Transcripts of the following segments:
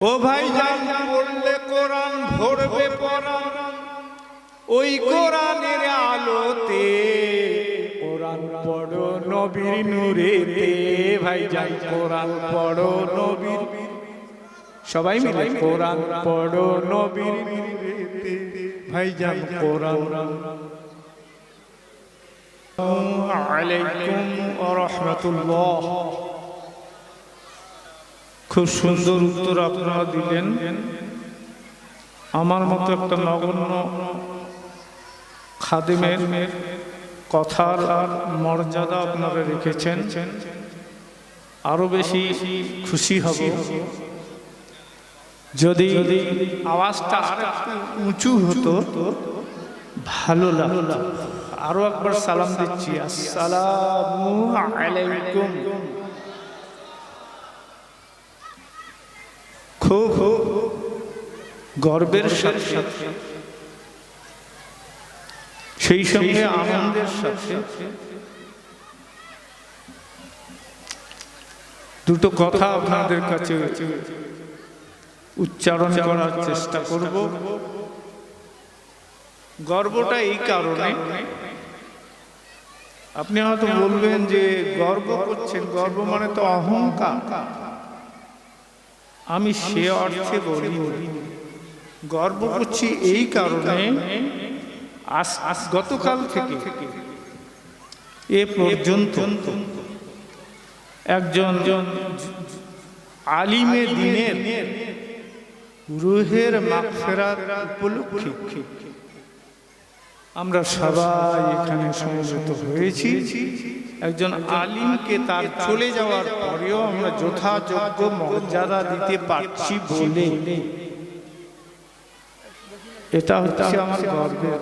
ও ভাই জান পড়লে কোরআন ভরবে পরাণ। ওই কোরআনের আলোতে কোরআন পড়ো নবীর নূরেতে। ভাই জান কোরআন পড়ো নবীর সবাই মিলে কোরআন পড়ো নবীর নূরেতে। ভাই জান কোরআন আলাইকুম ওয়া রাহমাতুল্লাহ। খুব সুন্দর উত্তর আপনারা দিলেন। আমার মতো একটা নগণ্য খাদেমের কথার আর মর্যাদা আপনারা রেখেছেন। আরও বেশি খুশি হব। যদি আওয়াজটা আর উঁচু হতো, ভালো লাগতো। আরও একবার সালাম দিচ্ছি। আসসালামু আলাইকুম। খুব গর্বের সাথে। সেই সঙ্গে আনন্দের সাথে। দুটো কথা আপনাদের কাছে উচ্চারণ করার চেষ্টা করব। গর্বটা এই কারণে। আপনি হয়তো বলবেন যে গর্ব করছেন গর্ব মানে তো অহংকার। আমি সে অর্থে বলি গর্ব। করছি এই কারণে গতকাল থেকে এ পর্যন্ত একজন আলিমে দিনের রুহের মাফেরা উপলক্ষে আমরা সবাই এখানে সমবেত হয়েছি। একজন আলিমকে তার চলে যাওয়ার পরেও আমরা যথাযোগ্য মর্যাদা দিতে পারছি বলে। এটা হচ্ছে আমার গর্বের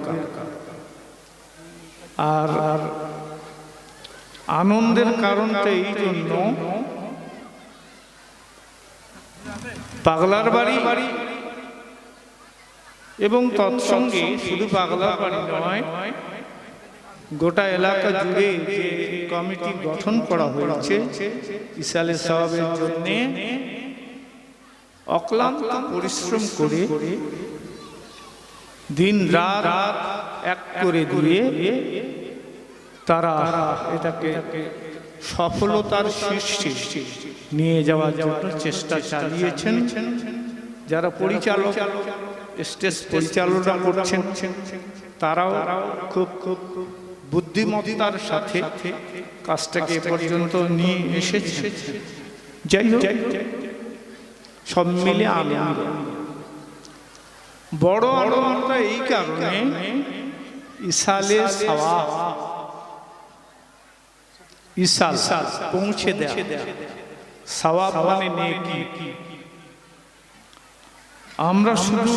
আর আর আনন্দের কারণটা এই জন্য, পাগলার বাড়ি বাড়ি এবং তৎসঙ্গে শুধু পাগলার বাড়ি নয়, গোটা এলাকা জুড়ে যে কমিটি গঠন করা হয়েছে ইসালে সাহাবের জন্য, অক্লান্ত পরিশ্রম করে দিন রাত এক করে দিয়ে তারা এটাকে সফলতার শীর্ষে নিয়ে যাওয়ার জন্য চেষ্টা চালিয়েছেন। যারা পরিচালক স্টেজ পরিচালনা করছেন। তারাও খুব খুব বুদ্ধিমত্তার সাথে কাজটাকে পর্যন্ত নিয়ে এসেছে যাই হোক সব মিলে আনন্দ। বড় আনন্দটা এই কারণে ইসালে সাওয়া ইসাল পৌঁছে দেয়া। সওয়াব মানে নেকি আমরা শুধু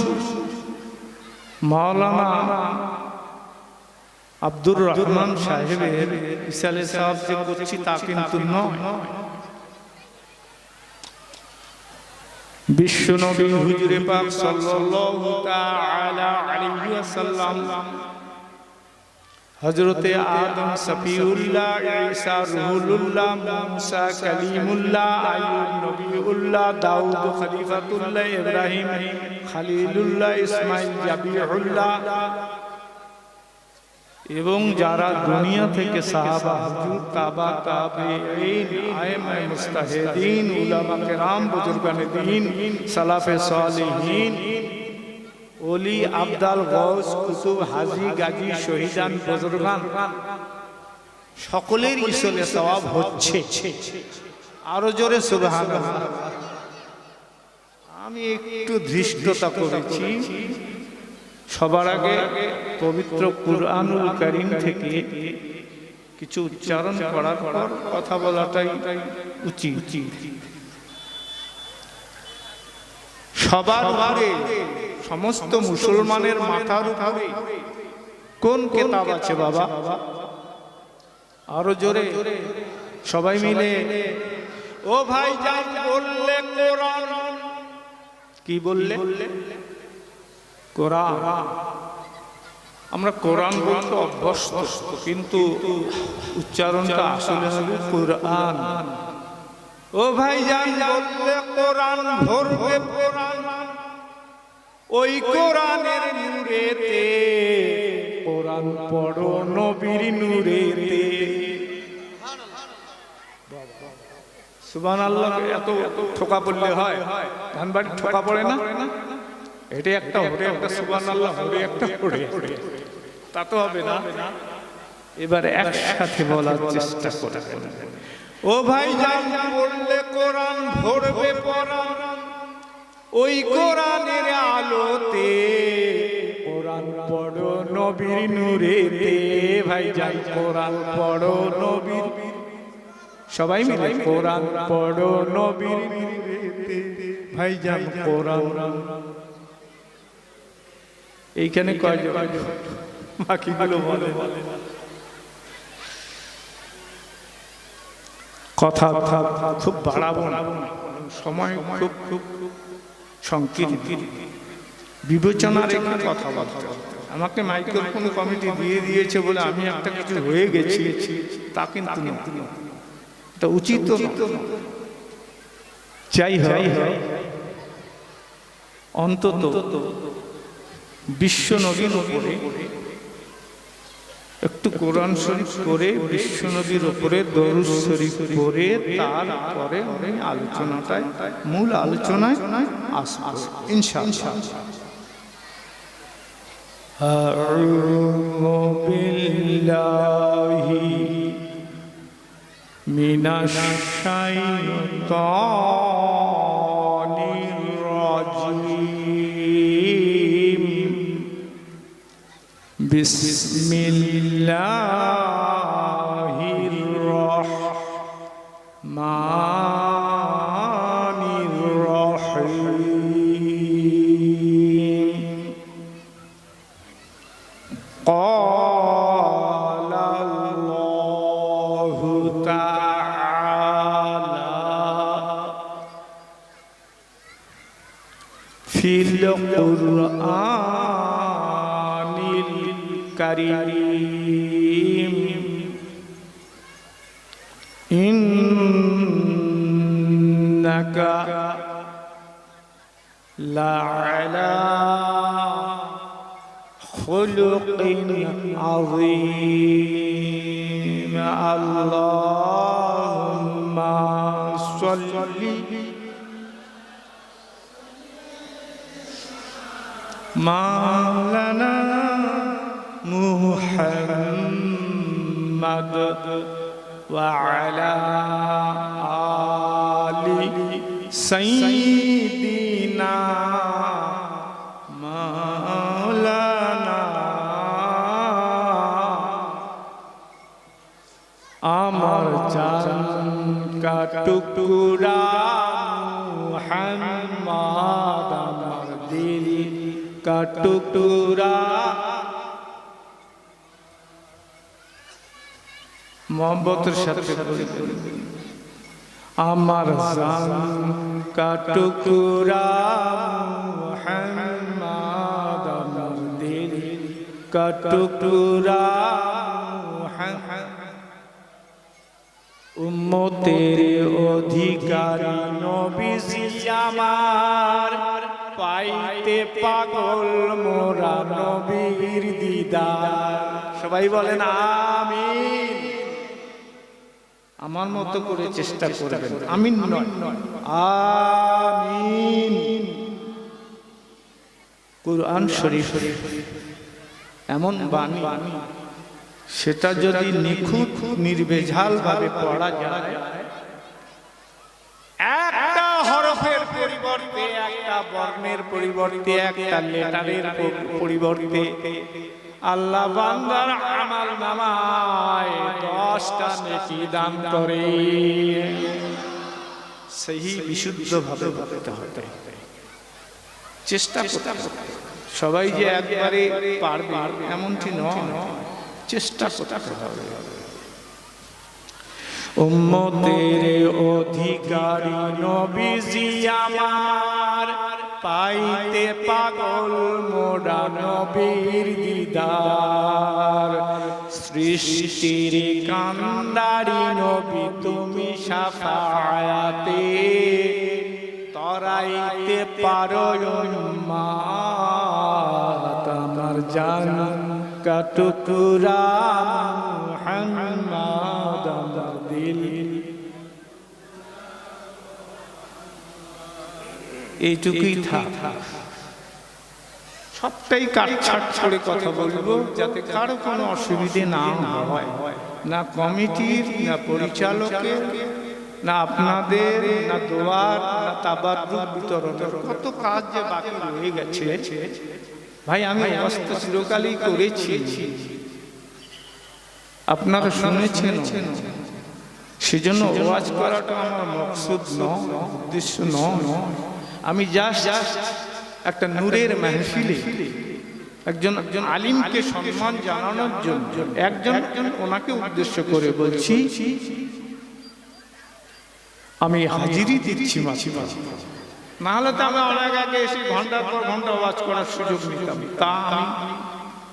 মাওলানা আব্দুর রহমান সাহেবের ইসালে সাহেব যে করছি তা কিন্তু নয়। বিশ্বনবী হুজুরে পাক সাল্লাল্লাহু তাআলা আলাইহি ওয়াসাল্লাম হযরতে আদম সফিউল্লাহ ঈসা রুহুল্লাহ মুসা কালিমুল্লাহ আইয়ুব নবিউল্লাহ দাউদ খলিফাতুল্লাহ ইব্রাহিম খলিলুল্লাহ ইসমাইল জাবিউল্লাহ এবং যারা দুনিয়া থেকে সাহাবা হুজুর তাবা তাবেঈন আইমা মুস্তাহিদিন উলামা কেরাম বুজুর্গানে দ্বীন সালাফে সালিহিন ওলি আবদাল গৌস কুতুব হাজি গাজী শহীদান বুজুর্গান। সকলের ইসলে সওয়াব হচ্ছে। আরও জোরে সুবহানাল্লাহ। আমি একটু ধৃষ্টতা করেছি। সবার আগে পবিত্র কুরআনুল করিম থেকে কিছু উচ্চারণ করার পর কথা বলাটাই উচিত। সবার উপরে সমস্ত মুসলমানের মাথার উপরে কোন কেতাব আছে বাবা? আরও জোরে সবাই মিলে। ও ভাই যান বললে কোরআন। কি বললে? কোরআন। আমরা কোরআন বলতে অভ্যস্ত কিন্তু উচ্চারণটা আসলে হবে কোরআন। ও ভাই জান বললে কোরআন ভরবে কোরআন। ওই কোরআনের নূরেতে। কোরআন পড়ো নবীর নূরেতে। সুবান আল্লাহ এত ঠোকা পড়লে হয়। ধানবাড়ি ঠোকা পড়ে না? এটা একটা হরে একটা সুবান আল্লাহ হরে একটা হরে তা তো হবে না। এবার একসাথে বলার চেষ্টা করে। ও ভাই জান বললে কোরআন ভরবে পরাণ। ওই কোরআনের আলোতে, কোরআন পড়ো নবীর নূরেতে ভাই যাই কোরআন পড়ো নবীর সবাই মিলে কোরআন পড়ো নবীর ভাই যান কোরআন। এইখানে কয়জন? বাকিগুলো বলে কথা খুব বাড়াবো সময় খুব খুব সংকীর্ণ। বিবেচনার একটি কথা বলতে হবে। আমাকে মাইক্রোফোন কমিটি দিয়ে দিয়েছে বলে আমি একটা কিছু হয়ে গেছি তা কিন্তু। এটা উচিত যাই হয় অন্তত বিশ্ব নবীন উপরে একটু কোরআন শরীফ করে বিশ্ব নদীর উপরে দরুদ শরীফ করে তারপরে আমি আলোচনাটায় মূল আলোচনায় আসবো ইনশাআল্লাহ أعوذ بالله من الشيطان বিসমিল্লাহ الكريم. إنك لعلى خلق عظيم. اللهم صل مولانا محمد وعلى آل سيدنا مولانا আমার চান কাটুকুরা মুহাম্মদ আমার দিল কাটুকুরা মোহাম্মতের সাথে। আমার জান কাটুকুরা মুহাম্মদ আমার দিল কাটুকুরা মুহাম্মদ। উম্মতের অধিকারী নবীজি আমার। পাইতে পাগল মোরা নবীর দিদার। সবাই বলেন আমিন। আমার মতো করে চেষ্টা করবেন। আমিন নয়। আমিন কুরআন শরীফ। এমন বাণী। সেটা যদি নিখুঁত নির্বেঝাল ভাবে পড়া যায়। একটা হরফের পরিবর্তে একটা বর্ণের পরিবর্তে একটা লেটারের পরিবর্তে। আল্লাহ বান্দার আমাল নামায় দশটা নেকি দান করে। সেই বিশুদ্ধ ভাবে ভাবতে হবে। চেষ্টা করতে। সবাই যে একবারে পারবে, এমনটি নয়। চেষ্টা করতে হবে। উম্মতের অধিকারী নবীজি আমার পাইতে পাগল মোরা নবীর দিদার। সৃষ্টির কান্দারি নবী, তুমি সাফায়াতে তরাইতে পারো আমার জান কাটুকুরা মুহাম্মদ। এইটুকুই থাক। সবটাই কাটছাট করে কথা বলব যাতে কারও কোনো অসুবিধে না হয়। না কমিটির না পরিচালকের না আপনাদের না দোয়ার না তাবার বিতরণের কত কাজ যে বাকি রয়ে গেছে। ভাই আমি অবস্থা চিরকালই করেছি। আপনারা শুনেছেন সেজন্য ওয়াজ করাটা আমার মকসুদ ন উদ্দেশ্য ন আমি জাস্ট একটা নূরের মাহফিলে একজন একজন আলিমকে সম্মান জানানোর জন্য, একজন একজন ওনাকে উদ্দেশ্য করে বলছি, আমি হাজিরি দিচ্ছি মাছি মাছি না তো আমি অনেক আগে এসে ঘণ্টার পর ঘণ্টা ওয়াজ করার সুযোগ নিতাম। তা আমি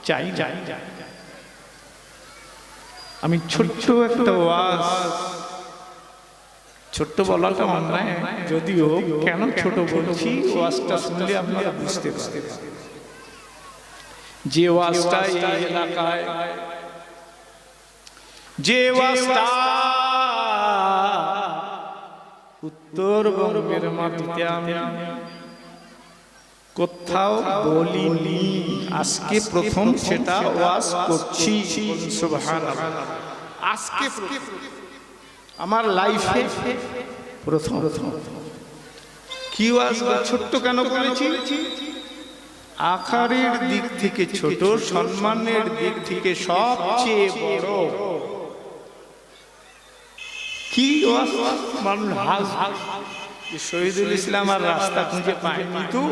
চাই যাই আমি ছোট্ট একটা ওয়াজ ছোট্ট বলাটা অন্যায় যদিও কেন ছোট বলছি, ওয়াজটা শুনলে আপনারা বুঝতে পারবেন যে ওয়াজটা এই এলাকায়, যে ওয়াজটা উত্তরবঙ্গের মাটিতে আমি কোথাও বলিনি, আজকে প্রথম সেটা ওয়াজ করছি সুবহানাল্লাহ আজকে। আমার লাইফে প্রথম। প্রথম কি ছোট্ট কেন বলেছি? আকারের দিক থেকে ছোট, সম্মানের দিক থেকে সবচেয়ে বড়। কি মানুষ হাস। শহীদুল ইসলাম আর রাস্তা খুঁজে পায়নি তো,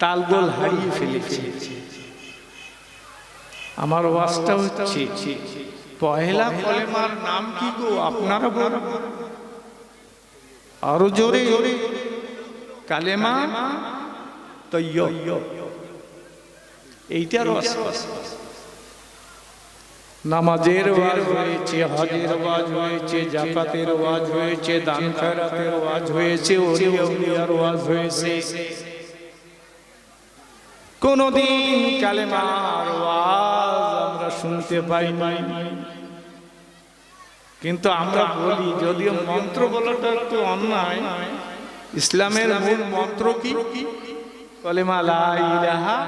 তালগোল হারিয়ে ফেলেছে। আমার ওয়াজটা হচ্ছে পহেলা কলেমার নাম কি গো আপনারা আরও জোরে জোরে কালেমা তৈয় ওয়াজ নামাজের ওয়াজ হয়েছে হজের ওয়াজ হয়েছে জাকাতের ওয়াজ হয়েছে দান খয়রাতের ওয়াজ হয়েছে উলিয়ার ওয়াজ হয়েছে কোনদিন কালেমার ওয়াজ শুনতে পাই নাই কিন্তু আমরা বলি, যদিও মন্ত্র বলাটা একটু অন্যায়, ইসলামের মূল মন্ত্র কি? কলেমা লা ইলাহা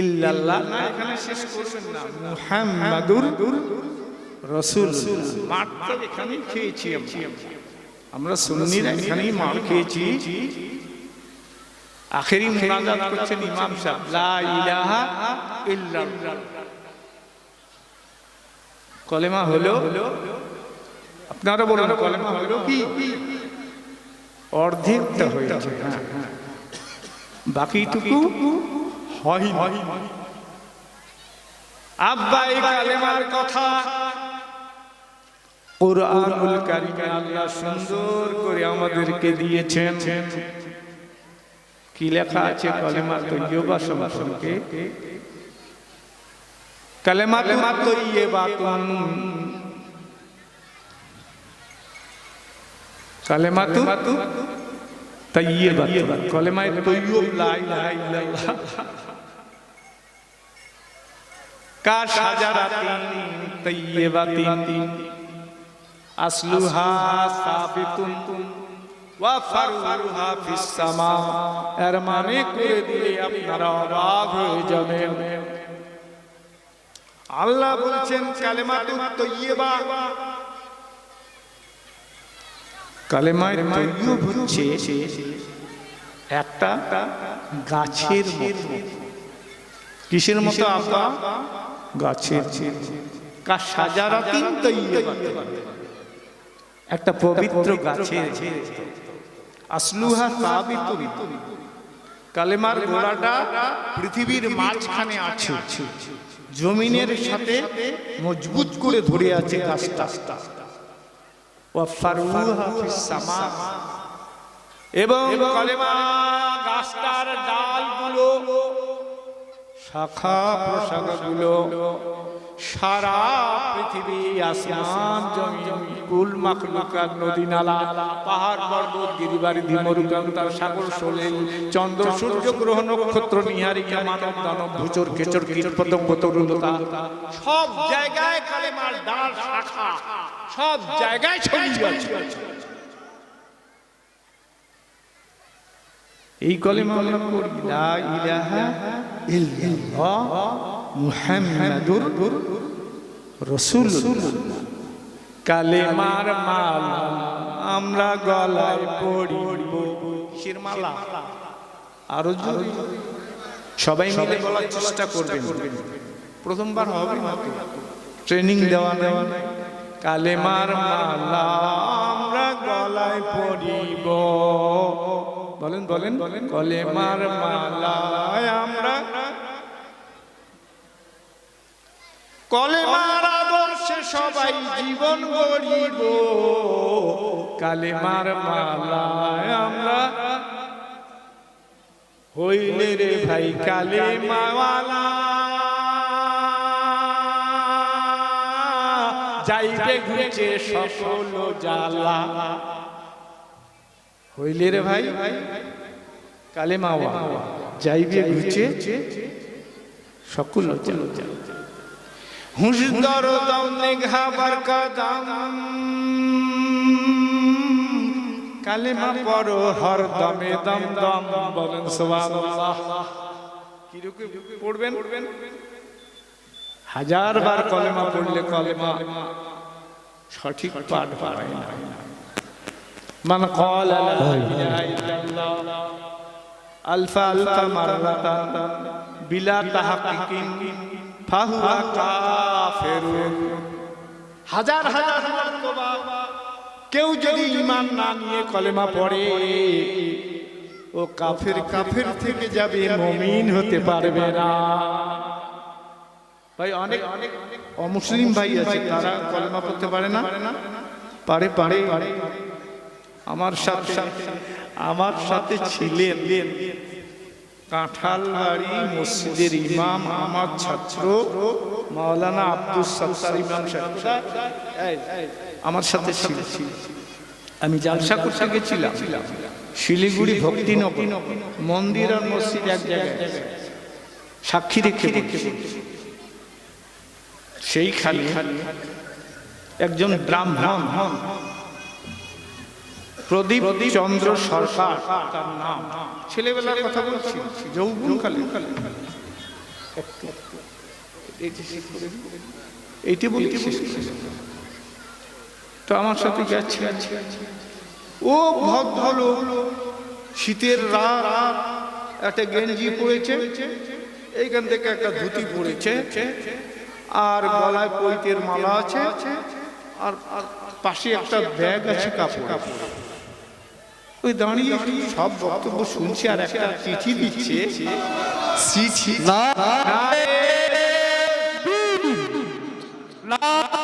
ইল্লাল্লাহ। না, এখানে শেষ করবেন না। মুহাম্মাদুর রাসূল তো এখানেই খেয়েছি আমরা। আমরা সুন্নিরা এখানেই মার খেয়েছি। আখেরি মুনাজাত করছেন ইমাম সাহেব। লা ইলাহা ইল্লাল্লাহ। কলেমা হলো আপনারা বলুন কলেমা হলো কি? অর্ধেকটা হয়েছে। হ্যাঁ বাকিটুকু হয় আব্বা এই কালেমার কথা। কোরআনুল কারিমে আল্লাহ সুন্দর করে আমাদেরকে দিয়েছেন। কি লেখা আছে কলেমা তৈয়বা সম্পর্কে? কালেমা তৈয়বাতুন কালেমা তু তৈয়বাতুন কলেমায় তৈয়ব লা ইলাহা ইল্লাল্লাহ কা শাজারাতিন তৈয়বাতিন আসলুহা সাবিতুন ওয়া ফারুহা ফিস সামা এর মানে করে দিলে আপনারা অবাক হয়ে যাবেন আল্লাহ বলছেন কালেমাতুত তৈয়বা। কালেমায় তৈয়ব হচ্ছে একটা গাছের মতো। কিসের মতো আব্বা? গাছের কা সাজারাতিন তৈয়বা একটা পবিত্র গাছের আসলুহা সাবিতুন। কালেমার গোড়াটা পৃথিবীর মাঝখানে আছে। জমিনের সাথে মজবুত করে ধরে আছে গাছটা। এবং গাছটার ডালগুলো শাখা প্রশাখাগুলো সারা পৃথিবী আসমান, জমিন, কুল মাখলুকাত নদী, নালা, পাহাড়, পর্বত, গিরিবাড়ি ধীমরুকান তার সাগর, সলিল, চন্দ্র, সূর্য, গ্রহ, নক্ষত্র, নিহারিকা, মানব, দানব, ভুচর কেচর কীট, পতঙ্গ তরুলতা সব জায়গায় কালেমার ডাল শাখা, সব জায়গায় ছড়িয়ে আছে। এই কলেমা আমরা পড়ি লা ইলাহা ইল্লাল্লাহ। মুহাম্মাদুর রাসূলুল্লাহ। কালেমার মালা আমরা গলায় পড়িব কিসের মালা আরও জোরে। সবাই মিলে বলার চেষ্টা করবেন। প্রথমবার হবে না ট্রেনিং দেওয়া দেওয়া নাই। কালেমার মালা আমরা গলায় পড়িব। বলেন বলেন বলেন। কলেমার মালায় আমরা কলেমার আদর্শে সবাই জীবন গড়িব। কালেমার মালায় আমরা হইলে রে ভাই কালে মাওয়ালা যাইবে ঘুচে সকল জ্বালা। হইলে রে ভাই ভাই কালে মাওয়া যাইবে ঘুচে সকল জ্বালা। হুঁশ দর দাম নেঘাবার কাদাম কালেমা পড়ো হর দমে দম দম বলেন সুবহানাল্লাহ কিরকম পড়বেন হাজার বার কলেমা পড়লে কলেমা সঠিক পাঠ পায় না মান قال لا اله الا الله الف الف مره بلا تحقيق হাজার হাজার কেউ যদি ইমান না নিয়ে কলেমা পড়ে, ও কাফের কাফের থেকে যাবে, মমিন হতে পারবে না। ভাই অনেক অনেক অমুসলিম ভাই আছে, তারা কলেমা পড়তে পারে না? পারে পারে। আমার সাথে আমার সাথে ছিলেন। কাঁঠাল বাড়ি মসজিদের ইমাম আমার ছাত্র, মাওলানা আব্দুল সত্তার ইমাম আমার সাথে আমি জালসা করতে গেছিলাম। শিলিগুড়ি ভক্তিনগর। মন্দির আর মসজিদ এক জায়গায়। সাক্ষী রেখে রেখে সেইখানে একজন ব্রাহ্মণ প্রদীপ চন্দ্র সরকার তার নাম। ছেলেবেলার কথা বলছি। যৌবন কালে এইটি বলতে তো আমার সাথে যাচ্ছে ও ভদ্রলোক শীতের রাত একটা গেঞ্জি পরেছে। এইখান থেকে একটা ধুতি পরেছে। আর গলায় পৈতের মালা আছে। আর আর পাশে একটা ব্যাগ আছে কাপড় কাপড় ওই দাঁড়িয়ে সব বক্তব্য শুনছে আর একটা চিঠি দিচ্ছে। চিঠি বাংলার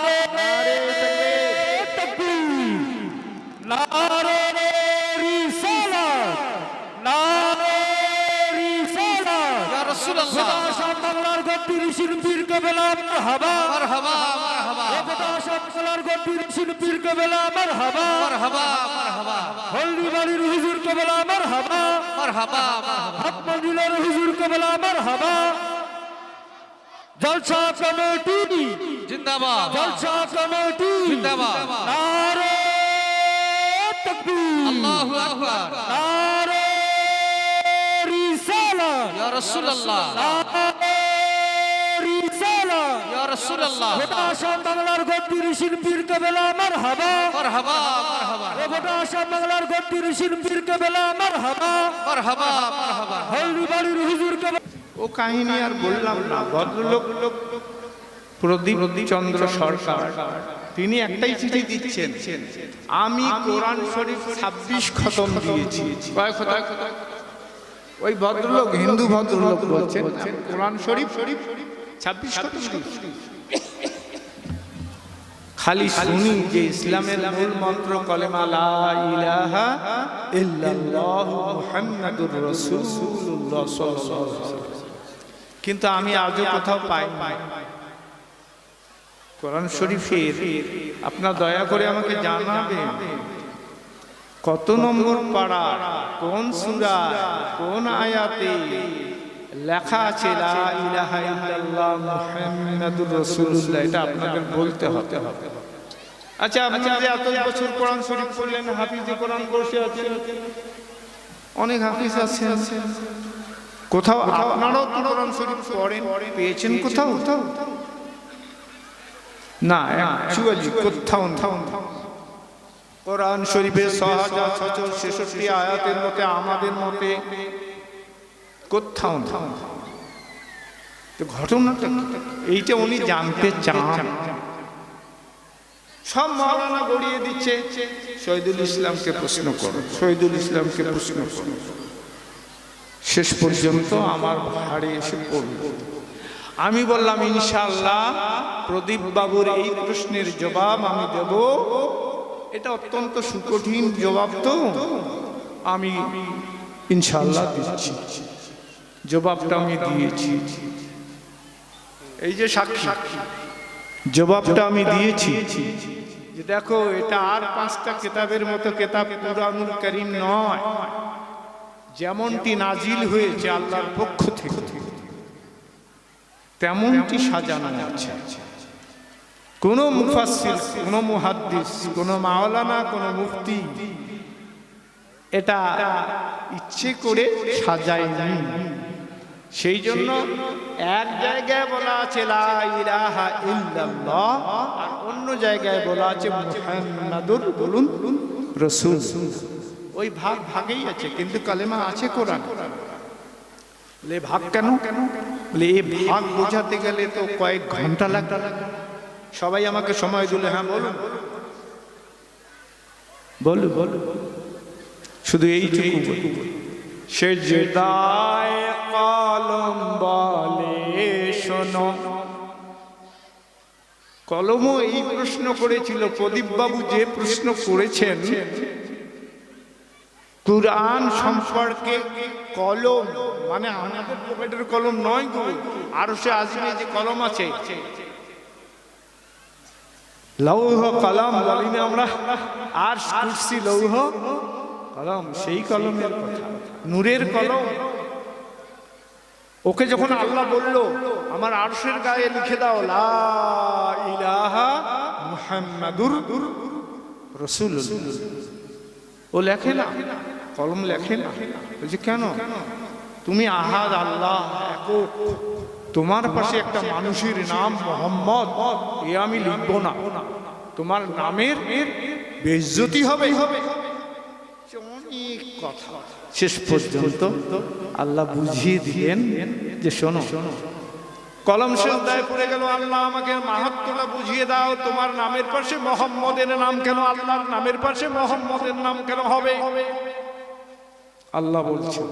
বাংলার গদ্দির শিল্পীর কবেলা আমার হাবা হলদি বাড়ির হুজুর কবেলা আমার হাবা হাত মন্দিরের হুজুর কবেলা আমার হাবা জলসা কমিটি। জিন্দাবাদ। জলসা কমিটি। জিন্দাবাদ। নারে তকবীর। আল্লাহু আকবার। নারে রিসালাত। ইয়া রাসূলুল্লাহ। রিসালা রাসূলুল্লাহ। গোটা আসাম বাংলার গদ্দির শিল্পীর কবেলা আমার হাবা। মারহাবা মারহাবা। গোটা আসাম বাংলার গদ্দির শিল্পীর কবেলা আমার হাবা। মারহাবা মারহাবা। হলদি বাড়ির হুজুর কবেলা ও কাহিনী আর বললাম না ভদ্রলোক প্রদীপ চন্দ্র সরকার তিনি একটাই চিঠি দিচ্ছেন আমি কোরআন শরীফ ছাব্বিশ খতম দিয়েছি। ওই ভদ্রলোক হিন্দু ভদ্রলোক বলছেন কোরআন শরীফ শরীফ ছাব্বিশ খালি শুনি যে ইসলামের মূল মন্ত্র কলেমা লা ইলাহা ইল্লাল্লাহ মুহাম্মাদুর রাসূলুল্লাহ সাল্লাল্লাহু আলাইহি ওয়াসাল্লাম। কিন্তু আমি আজও কোথাও পাই কোরআন শরীফের আপনার দয়া করে আমাকে জানাবেন। কত নম্বর পাড়া কোন সূরা কোন আয়াতে লেখা আছে এটা আপনাদের বলতে হবে। আচ্ছা আপনি যে এত বছর কোরআন শরীফ পড়লেন, হাফিজে কোরআন বসে আছেন, অনেক হাফিজ আছেন। কোথাও আপনারাও তো কোরআন শরীফ পড়েন, পেয়েছেন কোথাও? না অ্যাকচুয়ালি কোথাও কোরআন শরীফের ছ ছশো ছেষট্টি আয়াতের মতে আমাদের মতে কোথাও তো ঘটনাটা এইটা উনি জানতে চান। সব মাওলানা গড়িয়ে দিচ্ছে। শহীদুল ইসলামকে প্রশ্ন করো। শহীদুল ইসলামকে প্রশ্ন করো। শেষ পর্যন্ত আমার ভাড়ে এসে পড়ল আমি বললাম ইনশাল্লাহ প্রদীপ বাবুর এই প্রশ্নের জবাব আমি দেব। এটা অত্যন্ত সুকঠিন জবাব তো। আমি ইনশাল্লাহ দিচ্ছি। জবাবটা আমি দিয়েছি। এই যে সাক্ষী, জবাবটা আমি দিয়েছি। যে দেখো, এটা আর পাঁচটা কেতাবের মতো কেতাব কুরআনুল করিম নয়। যেমনটি নাজিল হয়েছে আল্লাহর পক্ষ থেকে, তেমনটি সাজানো আছে। কোন মুফাসসির, কোন মুহাদ্দিস, কোন মাওলানা, কোন মুফতি এটা ইচ্ছে করে সাজায়নি। সেই জন্য এক জায়গায় বলা আছে, লা আর অন্য জায়গায় বলা আছে, মুহাম্মাদুর বলুন রাসূল। ওই ভাগ ভাগেই আছে, কিন্তু কালেমা আছে কোরআন। বলে ভাগ কেন? কেন এই ভাগ বোঝাতে গেলে তো কয়েক ঘণ্টা লাগবে। সবাই আমাকে সময় দিলে হ্যাঁ বলুন। বলু বলু শুধু এইটুকু। সে জেদায় কলম বলে, শোনো। এই প্রশ্ন করেছিল প্রদীপ বাবু যে প্রশ্ন করেছেন, কুরআন সম্পর্কে কলম মানে আমাদের পকেটের কলম নয় গো, আরও সে আজমে যে কলম আছে। লৌহ কলম বলি না আমরা আর কুরসি লৌহ কলম, সেই কলমের কথা। নূরের কলম ওকে যখন আল্লাহ বলল আমার আরশের গায়ে লিখে দাও লা ইলাহা মুহাম্মাদুর রাসূলুল্লাহ। ও লেখে না কলম লেখে না। বলছে কেন? তুমি আহাদ আল্লাহ একক তোমার পাশে একটা মানুষের নাম মোহাম্মদ এ আমি লিখব না। তোমার নামের বেজ্জতি হবে। অনেক কথা। শেষ পর্যন্ত আল্লাহ বুঝিয়ে দিলেন যে শোনো, কলম শেষদায় পড়ে গেল, আল্লাহ আমাকে মাহাত্মটা বুঝিয়ে দাও, তোমার নামের পাশে মোহাম্মদের নাম কেন, আল্লাহর নামের পাশে মোহাম্মদের নাম কেন হবে? আল্লাহ বলছেন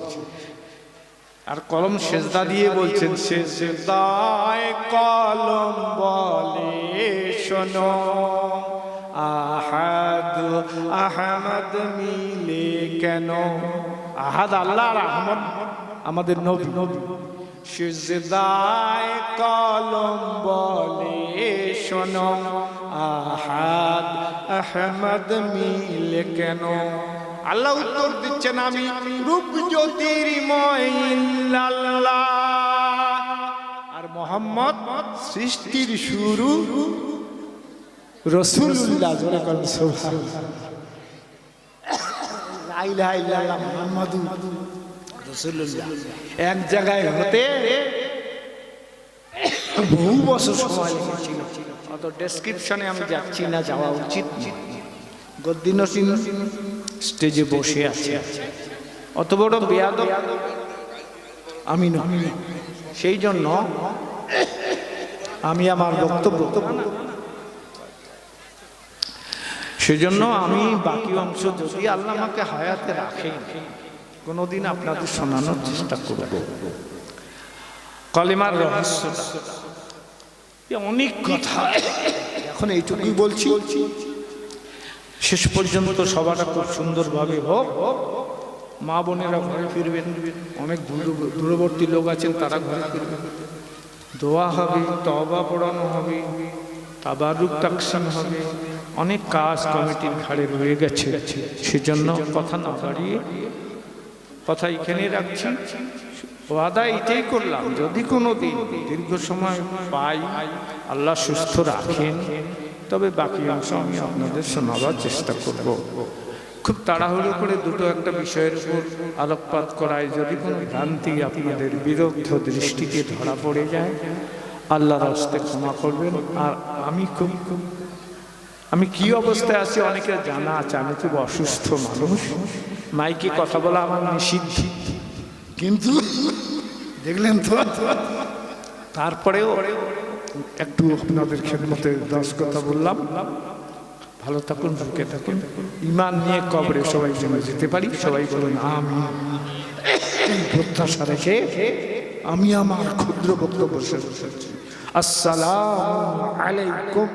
আর কলম সেজদা দিয়ে বলছেন সে সেজদায় কলম বলে শোনো, আহাদ আহমদ মিলে কেন? আহাদ আল্লাহ আর আহমদ আমাদের নবী। নবী সেজদায় কলম বলে শোনো, আহাদ আহমদ মিলে কেন? আল্লাহ উত্তর দিচ্ছেন আমি, রূপ জ্যোতির্ময় আর মোহাম্মদ সৃষ্টির শুরু রসুল্লাহ জোরে করেন লা ইলাহা ইল্লাল্লাহ মুহাম্মাদুর রাসূলুল্লাহ। এক জায়গায় হতে বহু বছর সময় লেগেছিল। অত ডেসক্রিপশনে আমি যাচ্ছি না, যাওয়া উচিত গদ্দিন স্টেজে বসে আছে। অত বড় বেয়াদ আমি নই। সেই জন্য আমি আমার বক্তব্য সেজন্য আমি বাকি অংশ যদি আল্লাহ আমাকে হায়াতে রাখে কোনোদিন আপনাদের শোনানোর চেষ্টা করব। কলিমার রহস্যটা। এ অনেক কথা। এখন এইটুকুই বলছি। শেষ পর্যন্ত সবাটা খুব সুন্দরভাবে হোক। মা বোনেরা ঘরে ফিরবেন। অনেক দূর- দূরবর্তী লোক আছেন, তারা ঘরে ফিরবেন। দোয়া হবে তবা পড়ানো হবে, তাবারুক তাকসিম হবে। অনেক কাজ কমিটির ঘাড়ে রয়ে গেছে। সেজন্য কথা না বাড়িয়ে কথা এখানে রাখছি। ওয়াদা এটাই করলাম, যদি কোনো দিন দীর্ঘ সময় পাই, আল্লাহ সুস্থ রাখেন। তবে বাকি অংশ আমি আপনাদের শোনাবার চেষ্টা করব। খুব তাড়াহুড়ো করে দুটো একটা বিষয়ের উপর আলোকপাত করায় যদি কোনো ভ্রান্তি আপনাদের বিরুদ্ধ দৃষ্টিতে ধরা পড়ে যায়, আল্লাহর হস্তে ক্ষমা করবেন। আর আমি খুব খুব আমি কি অবস্থায় আছি অনেকে জানা আছে আমি খুব অসুস্থ মানুষ। মাইকে কথা বলা আমার নিষিদ্ধ। কিন্তু দেখলেন তো? তারপরেও একটু আপনাদের খেদমতে দশ কথা বললাম। ভালো থাকুন সুখে থাকুন। ইমান নিয়ে কবরে সবাই যেন যেতে পারি। সবাই বলুন আমি প্রত্যাশা রেখে আমি আমার ক্ষুদ্র বক্তব্য শেষ করছি। আসসালাম আলাইকুম।